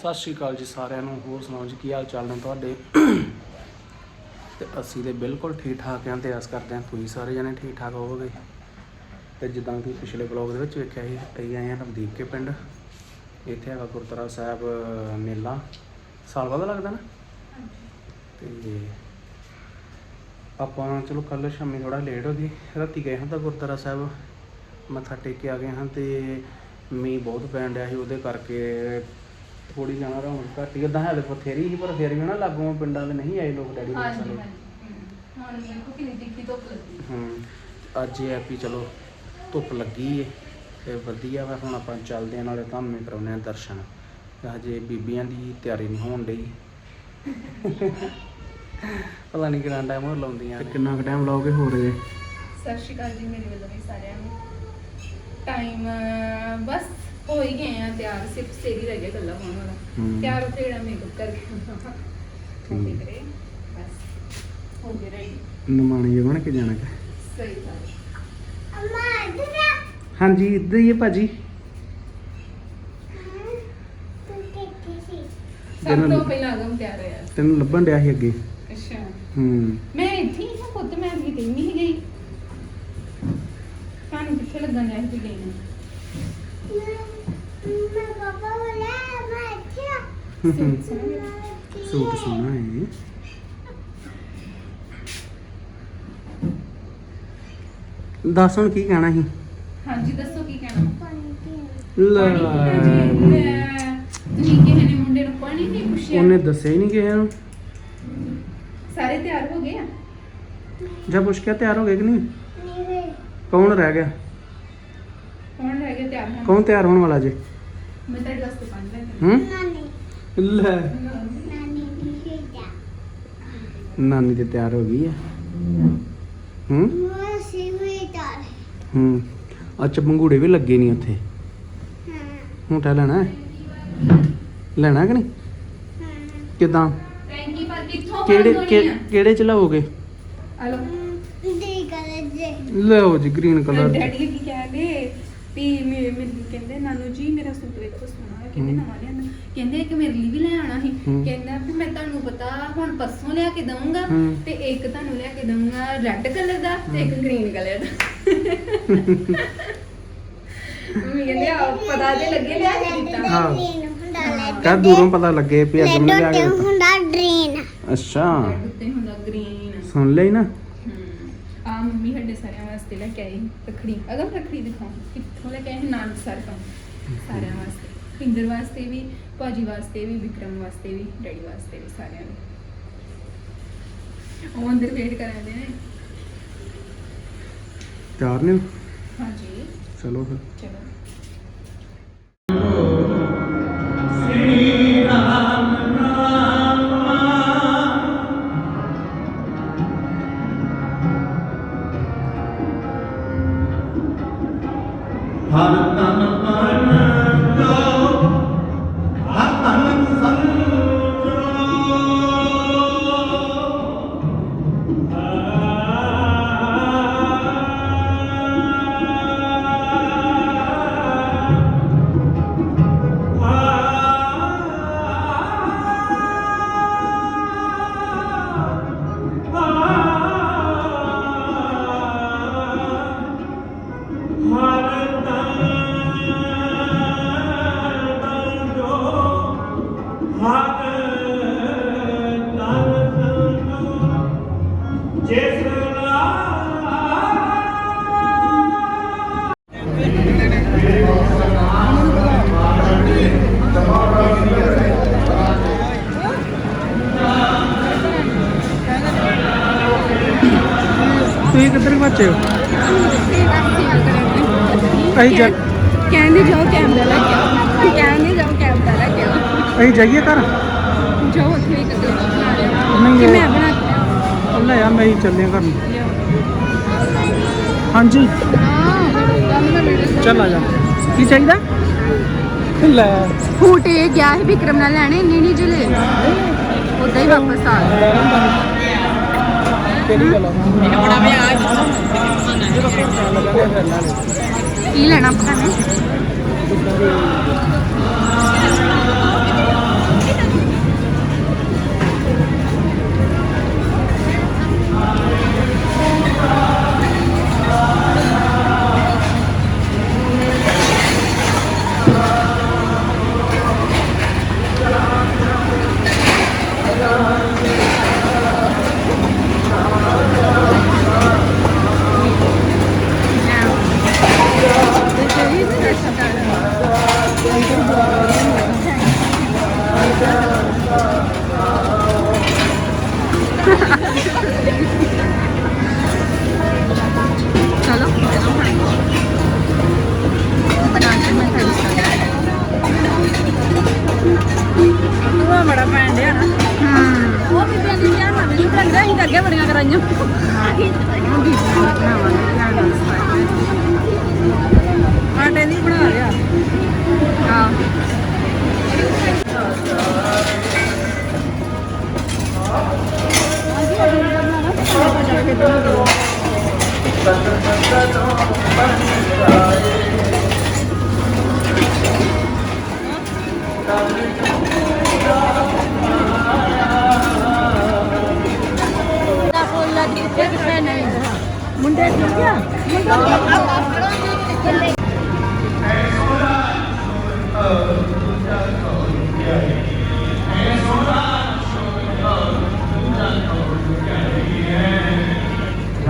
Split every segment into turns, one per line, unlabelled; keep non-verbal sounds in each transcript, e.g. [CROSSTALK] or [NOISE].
ਸਤਿ ਸ਼੍ਰੀ ਅਕਾਲ ਜੀ ਸਾਰਿਆਂ ਨੂੰ ਹੋਰ ਸੁਣਾਓ ਜੀ ਕੀ ਹਾਲ ਚਾਲ ਨੇ ਤੁਹਾਡੇ? ਤੇ ਅਸੀਂ ਤੇ ਬਿਲਕੁਲ ਠੀਕ ਠਾਕ ਆਂ ਤੇ ਆਸ ਕਰਦੇ ਆਂ ਤੁਸੀਂ ਸਾਰੇ ਜਣੇ ਠੀਕ ਠਾਕ ਹੋਵੋਗੇ। ਤੇ ਜਿੱਦਾਂ ਕਿ ਪਿਛਲੇ ਬਲੌਗ ਦੇ ਵਿੱਚ ਵੇਖਿਆ ਸੀ ਅਸੀਂ ਆਏ ਆਂ ਨਵਦੀਪ ਕੇ ਪਿੰਡ। ਇੱਥੇ ਹੈਗਾ ਗੁਰਦੁਆਰਾ ਸਾਹਿਬ ਮੇਲਾ। ਸਾਲ ਬਾਅਦ ਲੱਗਦਾ ਨਾ? ਤੇ ਆਪਾਂ ਚਲੋ ਕੱਲ ਸ਼ਾਮੀ ਥੋੜਾ ਲੇਟ ਹੋ ਗਏ ਰਾਤੀ ਗਏ ਹਾਂ ਤਾਂ ਗੁਰਦੁਆਰਾ ਸਾਹਿਬ। ਮੱਥਾ ਟੇਕ ਕੇ ਆ ਗਏ ਹਾਂ ਤੇ ਮੀਂਹ ਬਹੁਤ ਪੈਣ ਡਿਆ ਸੀ ਉਹਦੇ ਕਰਕੇ ਥੋੜੀ ਜਾਣਾ ਰੌਣਕ ਘੱਟ ਹੀ ਉਦਾਂ ਹੈ ਤੇ ਬਥੇਰੀ ਸੀ ਪਰ ਫਿਰ ਵੀ ਨਾ ਲਾਗੋਂ ਪਿੰਡਾਂ ਦੇ ਨਹੀਂ ਆਏ ਲੋਕ ਡੈਡੀ ਨਾਲ
ਹਾਂਜੀ ਹਾਂਜੀ ਹੁਣ ਦੇਖੋ ਕਿੰਨੀ ਤਿੱਖੀ ਧੁੱਪ ਲੱਗੀ।
ਹੂੰ ਅੱਜ ਇਹ ਆ ਵੀ ਚਲੋ ਧੁੱਪ ਲੱਗੀ ਏ ਤੇ ਵਧੀਆ ਵਾ ਹੁਣ ਆਪਾਂ ਚੱਲਦੇ ਆ ਨਾਲੇ ਤੁਹਾਨੂੰ ਵੀ ਕਰਾਉਂਦੇ ਆ ਦਰਸ਼ਨ। ਤੇ ਹਜੇ ਬੀਬੀਆਂ ਦੀ ਤਿਆਰੀ ਨਹੀਂ ਹੋਣ ਡਈ। ਪਤਾ ਨਹੀਂ ਕਿੰਨਾ ਟਾਈਮ ਹੋਰ ਲਾਉਂਦੀਆਂ ਕਿੰਨਾ ਕੁ ਟਾਈਮ ਲਾਓਗੇ ਹੋ ਰਹੇ
ਸਤਿ ਸ਼੍ਰੀ ਅਕਾਲ ਜੀ ਮੇਰੇ ਵੱਲੋਂ ਵੀ ਸਾਰਿਆਂ ਨੂੰ। ਟਾਈਮ ਬਸ ਹੋ ਹੀ ਗਏ ਆ ਤਿਆਰ ਸਿਰਫ ਸੇਰੀ ਰਹਿ ਗਿਆ ਗੱਲਾਂ ਹੋਣ ਵਾਲਾ।
ਹੂੰ।
ਤਿਆਰ ਉੱਥੇ ਜਿਹੜਾ ਮੇਕਅਪ ਕਰਕੇ ਹੋ। ਗਏ ਕਰੇ ਬਸ ਹੋ ਗਏ ਰਹੀ
ਨਮਾਣੀ ਜੇ ਬਣ ਕੇ ਜਾਣਾ ਕਿ?
ਸਹੀ ਗੱਲ।
ਹਾਂਜੀ ਇੱਧਰ ਹੀ ਹੈ ਭਾਜੀ
ਸਭ
ਤੈਨੂੰ-
ਤੋਂ ਪਹਿਲਾਂ ਅਗਮ ਤਿਆਰ ਹੋਇਆ।
ਤੈਨੂੰ ਲੱਭਣ ਡਿਆ ਸੀ ਅੱਗੇ।
ਅੱਛਾ।
ਹੂੰ।
ਮੈਂ ਇੱਥੇ ਹੀ ਹਾਂ ਖੁਦ ਮੈਂ ਕਿਤੇ ਨਹੀਂ ਗਈ ਤੁਹਾਨੂੰ ਕਿੱਥੇ ਲੱਗਣ ਡਿਆ ਸੀ ਗਈ ਨੂੰ ਸੂਟ ਸੋਹਣਾ
ਹੈ ਦੱਸ ਹੁਣ ਕੀ ਕਹਿਣਾ ਸੀ?
ਹਾਂਜੀ ਦੱਸੋ ਕੀ ਕਹਿਣਾ?
ਲੈ।
ਤੁਸੀਂ ਕਿਸੇ ਨੇ ਮੁੰਡੇ ਨੂੰ ਪਾਣੀ ਨਹੀਂ ਪੁੱਛਿਆ?
ਉਹਨੇ ਦੱਸਿਆ ਹੀ ਨਹੀਂ ਕਿਸੇ ਨੂੰ।
ਸਾਰੇ ਤਿਆਰ ਹੋ ਗਏ ਆ?
ਜਾਂ ਪੁੱਛ ਕੇ ਤਿਆਰ ਹੋ ਗਏ ਕਿ ਨਹੀਂ? ਕੌਣ ਰਹਿ ਗਿਆ?
ਤਿਆਰ ਹੋਣ
ਕੌਣ ਤਿਆਰ ਹੋਣ ਵਾਲਾ ਜੇ?
ਮੈਂ ਤੁਹਾਡੇ ਵਾਸਤੇ ਪਾਣੀ ਲੈ ਕੇ
ਹੂੰ? ਲੈ। ਨਾਨੀ ਤੇ ਤਿਆਰ ਹੋ ਗਈ ਹੈ? ਹੂੰ। ਹੂੰ। ਅੱਛਾ ਪੰਗੂੜੇ ਵੀ ਲੱਗੇ ਨਹੀਂ ਉੱਥੇ? ਹੁਣ ਟਾ ਲੈਣਾ ਹੈ? ਲੈਣਾ ਕਿ ਨਹੀਂ? ਕਿਦਾਂ?
ਟੈਂਕੀ ਪਰ ਕਿੱਥੋਂ
ਕਿਹੜੇ
ਕਿਹੜੇ
ਕਿ- ਕਿਹੜੇ ਚ ਲਾਓਗੇ?
ਹਲੋ
ਲਓ। ਜੀ। ਗ੍ਰੀਨ ਕਲਰ
ਡੈਡੀ ਕੀ ਕਹਿੰਦੇ ਵੀ ਮੇਰੇ ਮੈਨੂੰ ਕਹਿੰਦੇ ਨਾਨੂ ਜੀ ਮੇਰਾ ਸੂਟ ਵੇਖੋ ਸੋਹਣਾ ਹੈ ਕਹਿੰਦੇ
ਹਮ।
ਨਵਾਂ ਲਿਆਂਦਾ। ਕਹਿੰਦੇ ਇੱਕ ਮੇਰੇ ਲਈ ਵੀ ਲੈ ਆਣਾ ਸੀ।
ਹਮ।
ਕਹਿੰਦਾ ਵੀ ਮੈਂ ਤੁਹਾਨੂੰ ਪਤਾ ਹੁਣ ਪਰਸੋਂ ਲਿਆ ਕੇ ਦਊਂਗਾ
ਹਮ।
ਤੇ ਇੱਕ ਤੁਹਾਨੂੰ ਲਿਆ ਕੇ ਦਊਂਗਾ ਰੈੱਡ ਕਲਰ ਦਾ ਤੇ ਇੱਕ ਗ੍ਰੀਨ ਕਲਰ ਦਾ। ਮੰਮੀ ਕਹਿੰਦੇ ਆ ਪਤਾ ਤੇ ਲੱਗੇ ਲਿਆ ਕੇ ਦਿੱਤਾ।
ਹਾਂ। ਕਾ ਦੂਰੋਂ ਪਤਾ ਲੱਗੇ ਵੀ ਅੱਜ ਮੈਂ ਲਿਆ ਕੇ ਦਿੱਤਾ।
ਹੁੰਦਾ ਡ੍ਰੇਨ
ਅੱਛਾ।
ਰੈੱਡ ਉੱਤੇ ਹੁੰਦਾ ਗ੍ਰੀਨ
ਸੁਣ ਲਈ ਨਾ।
ਆ ਮੰਮੀ ਸਾਡੇ ਸਾਰਿਆਂ ਵਾਸਤੇ ਲੈ ਕੇ ਆਈ ਰੱਖੜੀ। ਅਗਰ ਰੱਖੜੀ ਦਿਖਾਉਂ ਕਿੱਥੋਂ ਲੈ ਕੇ ਆਏ? ਨਾਨਕ ਸਰ ਤੋਂ। ਸਾਰਿਆਂ ਵਾਸਤੇ। ਪਿੰਦਰ ਵਾਸਤੇ ਵੀ ਭਾਜੀ ਵਾਸਤੇ ਵੀ ਵਿਕਰਮ ਵਾਸਤੇ ਵੀ ਡੈਡੀ ਵਾਸਤੇ ਵੀ ਸਾਰਿਆਂ ਨੂੰ। ਉਹ ਅੰਦਰ ਵੇਟ ਕਰਾਂਦੇ ਨੇ।
ਤਿਆਰ ਨੇ
ਹਾਂਜੀ।
ਚਲੋ ਫਿਰ।
ਚਲੋ।
ਤੁਸੀਂ ਕਿੱਧਰ ਬੱਚੇ ਹੋ? ਅਸੀਂ ਜਾ
ਕਹਿੰਦੇ ਜਾਓ ਕੈਮਰਾ ਲੈ ਕੇ ਆਓ। ਕਹਿੰਦੇ ਜਾਓ ਕੈਮਰਾ ਲੈ ਕੇ ਆਓ।
ਅਸੀਂ ਜਾਈਏ ਘਰ?
ਜਾਓ ਉੱਥੇ ਇੱਕ ਦੋ ਬਣਾ ਲਿਆ।
ਨਹੀਂ
ਕਿ ਮੈਂ ਬਣਾ ਕੇ ਲਿਆਵਾਂ?
ਲੈ ਆ ਮੈਂ ਹੀ ਚੱਲਿਆ ਘਰ ਨੂੰ। ਹਾਂਜੀ। ਚੱਲ ਆ ਜਾ। ਕੀ ਚਾਹੀਦਾ? ਲੈ।
ਫੂਟ ਗਿਆ ਸੀ ਵਿਕਰਮ ਨਾਲ ਲੈਣੇ ਇੰਨੇ ਨਹੀਂ ਜਲੇ। ਉਦਾਂ ਹੀ ਵਾਪਸ ਆ ਗਏ।
ਕਿਹੜੀ ਗੱਲ ਆ?
ਕੀ ਲੈਣਾ ਪਤਾ ਨਹੀਂ
ਅੱਗੇ ਬੜੀਆਂ ਕਰਾਈਆਂ ਆਟੇ ਦੀ ਬਣਾ ਲਿਆ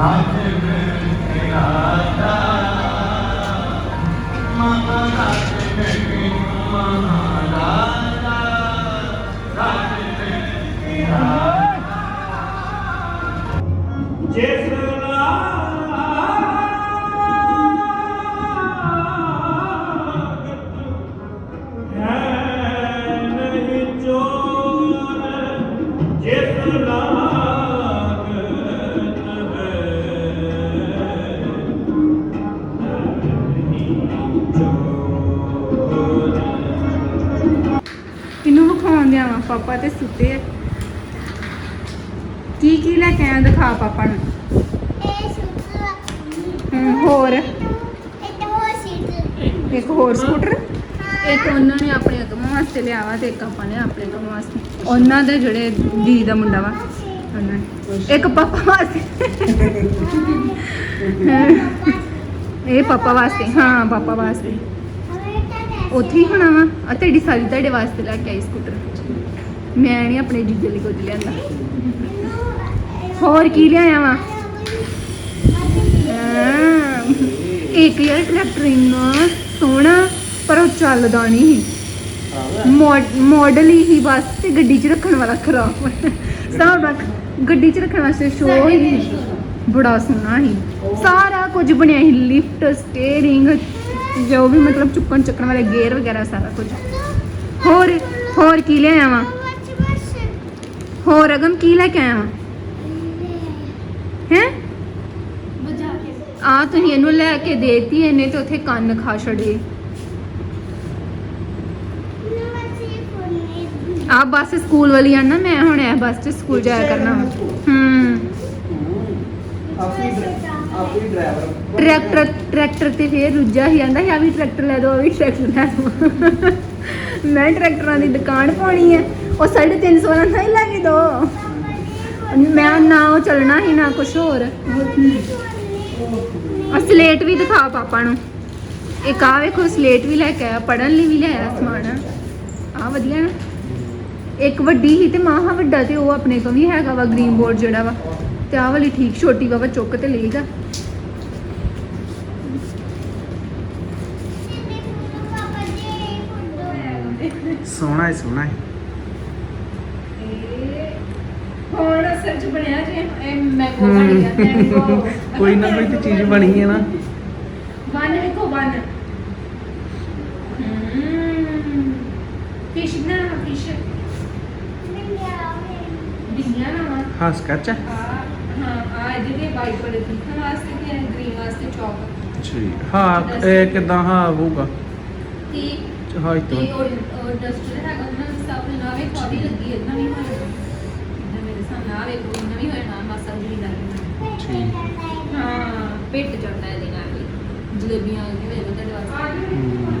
God
ਇਹਨੂੰ ਵਿਖਾਉਣ ਦਿਆਂ ਵਾ ਪਾਪਾ ਤੇ ਸੁੱਤੇ ਆ। ਕੀ ਕੀ ਲੈ ਕੇ ਆਇਆ ਦਿਖਾ ਪਾਪਾ ਨੂੰ? ਹੋਰ? ਇੱਕ ਹੋਰ ਸਕੂਟਰ? ਇੱਕ ਉਹਨਾਂ ਨੇ ਆਪਣੇ ਅਗਮ ਵਾਸਤੇ ਲਿਆ ਵਾ ਤੇ ਇੱਕ ਆਪਾਂ ਨੇ ਆਪਣੇ ਅਗਮ ਵਾਸਤੇ। ਉਹਨਾਂ ਦੇ ਜਿਹੜੇ ਦੀ ਦਾ ਮੁੰਡਾ ਵਾ। ਉਹਨਾਂ ਨੇ। ਇੱਕ ਪਾਪਾ ਵਾਸਤੇ। ਇਹ ਪਾਪਾ ਵਾਸਤੇ ਹਾਂ ਪਾਪਾ ਵਾਸਤੇ। ਉੱਥੇ ਹੀ ਹੋਣਾ ਵਾ। ਆ ਤੁਹਾਡੀ ਸਾਰੀ ਤੁਹਾਡੇ ਵਾਸਤੇ ਲੈ ਕੇ ਆਈ ਸਕੂਟਰ। ਮੈਂ ਨਹੀਂ ਆਪਣੇ ਜੀਜੇ ਲਈ ਕੁਝ ਲਿਆਂਦਾ। ਹੋਰ ਕੀ ਲਿਆਇਆ ਵਾ? ਇੱਕ ਯਾਰ ਟਰੈਕਟਰ ਇੰਨਾ ਸੋਹਣਾ, ਪਰ ਉਹ ਚੱਲਦਾ ਨਹੀਂ। ਸੀ ਮਾਡਲ ਹੀ ਸੀ ਬਸ, ਤੇ ਗੱਡੀ 'ਚ ਰੱਖਣ ਵਾਲਾ ਖਰਾਬ। ਹਿਸਾਬ ਰੱਖ, ਗੱਡੀ 'ਚ ਰੱਖਣ ਵਾਸਤੇ ਸ਼ੋਅ ਹੀ ਬੜਾ ਸੋਹਣਾ ਸੀ। ਸਾਰਾ ਕੁਝ ਬਣਿਆ ਸੀ ਲਿਫਟ ਸਟੀਅਰਿੰਗ ਜੋ ਵੀ ਮਤਲਬ ਚੁੱਕਣ ਚੱਕਣ ਵਾਲੇ ਗੇਅਰ ਵਗੈਰਾ, ਸਾਰਾ ਕੁਝ। ਹੋਰ ਹੋਰ ਕੀ ਲਿਆਇਆ ਵਾ? ਹੋਰ ਅਗਮ ਕੀ ਲੈ ਕੇ ਆਇਆ ਵਾ? ਹੈ? ਆ ਤੁਸੀਂ ਇਹਨੂੰ ਲੈ ਕੇ ਦੇਤੀ, ਇਹਨੇ ਤੇ ਉੱਥੇ ਕੰਨ ਖਾ ਛੜੇ ਆ ਬੱਸ ਸਕੂਲ ਵਾਲੀ ਆ ਨਾ, ਮੈਂ ਹੁਣ ਇਹ ਬੱਸ 'ਚ ਸਕੂਲ ਜਾਇਆ ਕਰਨਾ ਹੂੰ।
ਆਪਣੀ ਡਰਾਈਵਰ
ਟਰੈਕਟਰ ਟਰੈਕਟਰ ਤੇ ਫੇਰ ਰੁੱਜਾ ਹੀ ਆਂਦਾ ਆ ਵੀ ਟਰੈਕਟਰ ਲੈ ਦੋ ਆ ਵੀ ਟਰੈਕਟਰ ਲੈ ਦੋ। ਮੈਂ ਟਰੈਕਟਰਾਂ ਦੀ ਦੁਕਾਨ ਪਾਉਣੀ ਹੈ ਉਹ 350 ਦਾ ਨਹੀਂ ਲੈ ਦੋ। ਮੈਂ ਨਾ ਉਹ ਚੱਲਣਾ ਹੀ ਨਾ ਕੁਝ ਹੋਰ। ਆ ਸਲੇਟ ਵੀ ਦਿਖਾ ਪਾਪਾ ਨੂੰ। ਇੱਕ ਆ ਵੇਖੋ ਸਲੇਟ ਵੀ ਲੈ ਕੇ ਆਇਆ ਪੜਨ ਲਈ ਵੀ ਲਿਆਇਆ ਸਮਾਨ। ਆ ਵਧੀਆ ਨਾ। ਇੱਕ ਵੱਡੀ ਹੀ ਤੇ ਮਾਹਾ ਵੱਡਾ ਤੇ ਉਹ ਆਪਣੇ ਕੋਲ ਵੀ ਹੈਗਾ ਵਾ ਗ੍ਰੀਨ ਬੋਰਡ ਜਿਹੜਾ ਵਾ। ਤੇ ਆਹ ਵਾਲੀ ਠੀਕ ਛੋਟੀ ਬਾਬਾ ਚੁੱਕ ਤੇ ਲਏਗਾ
ਸੋਹਣਾ ਹੈ ਸੋਹਣਾ ਹੈ।
ਹੁਣ ਅਸਲ ਚ ਬਣਿਆ ਜੇ? ਇਹ ਮੈਂਗੋ
ਹਮ,
ਬਣ ਗਿਆ ਮੈਂਗੋ [LAUGHS]
ਕੋਈ ਨਾ ਕੋਈ ਤੇ ਚੀਜ਼ ਬਣੀ ਹੈ ਨਾ।
ਬਨ ਵੇਖੋ ਬਨ ਫਿਸ਼ ਨਾ ਫਿਸ਼? ਨਾ ਵਾ
ਹਾਂ ਸਕੈਚ ਹੈ
ਆ ਤੇ ਵਾਈਟ ਵਾਲੇ ਦਿਖਣ ਵਾਸਤੇ ਤੇ ਗ੍ਰੀਨ ਵਾਸਤੇ ਚੌਕ
ਠੀਕ ਹਾਂ ਇਹ ਕਿਦਾਂ ਹਾਂ ਹੋਊਗਾ।
ਤੇ
ਹਾਂ
ਤੇ
ਇਤੋਂ
ਉਹ ਡਸਟਰ ਹੈਗਾ ਉਹਨਾਂ ਦੇ ਸਭ ਨੇ ਨਾਵੇ ਕਾਫੀ ਲੱਗੀ ਹੈ ਨਵੀਂ ਹੋਈ ਇਹਦਾ ਮੇਰੇ ਸਾਹਮਣੇ ਆ ਵੇਖੋ ਨਵੀਂ ਹੋਈ ਨਾ ਮਾਸਾ ਜਿਹੜੀ ਲੱਗੀ
ਠੀਕ
ਹਾਂ। ਪਿੱਟ ਜਾਂਦਾ ਇਹਦੇ ਨਾਲ ਵੀ ਜਲੇਬੀਆਂ ਆ ਗਈਆਂ ਇਹਦੇ ਤੁਹਾਡੇ ਵਾਸਤੇ।
ਹਮ,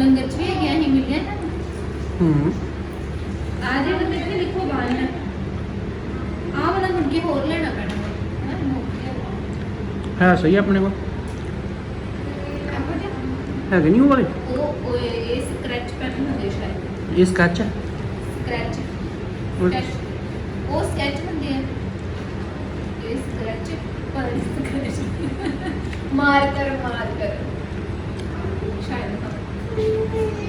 ਲੰਗਰ ਚ ਵੀ ਹੈਗੀਆਂ ਹੀ ਮਿਲਿਆ ਨਾ?
ਹਮ
ਆ ਜੇ ਬੰਦੇ ਤੇ ਲਿਖੋ ਬਾਣ ਆ ਵਾਲਾ ਮੁੜ ਕੇ ਹੋਰ ਲੈਣਾ ਪੈਣਾ। ਵਾ। ਹੈਂ।
ਹੈ ਸਹੀ ਆਪਣੇ ਕੋਲ?
ਇਹੋ ਜਿਹਾ।
ਹੈਗੇ ਨਹੀਂ ਉਹ ਵਾਲੇ?
ਉਹ ਉਹ ਇਹ ਸਕ੍ਰੈਚ ਪੈਨ ਹੁੰਦੇ ਸ਼ਾਇਦ।
ਇਹ ਸਕੈਚ ਹੈ
ਸਕ੍ਰੈਚ
ਉਹ-
ਸਕੈਚ ਉਹ ਸਕੈਚ ਹੁੰਦੇ ਆ ਇਹ ਸਕ੍ਰੈਚ ਪਰ [LAUGHS] ਸਕ੍ਰੈਚ ਮਾਰ ਕਰ ਮਾਰ ਕਰ ਸ਼ਾਇਦ।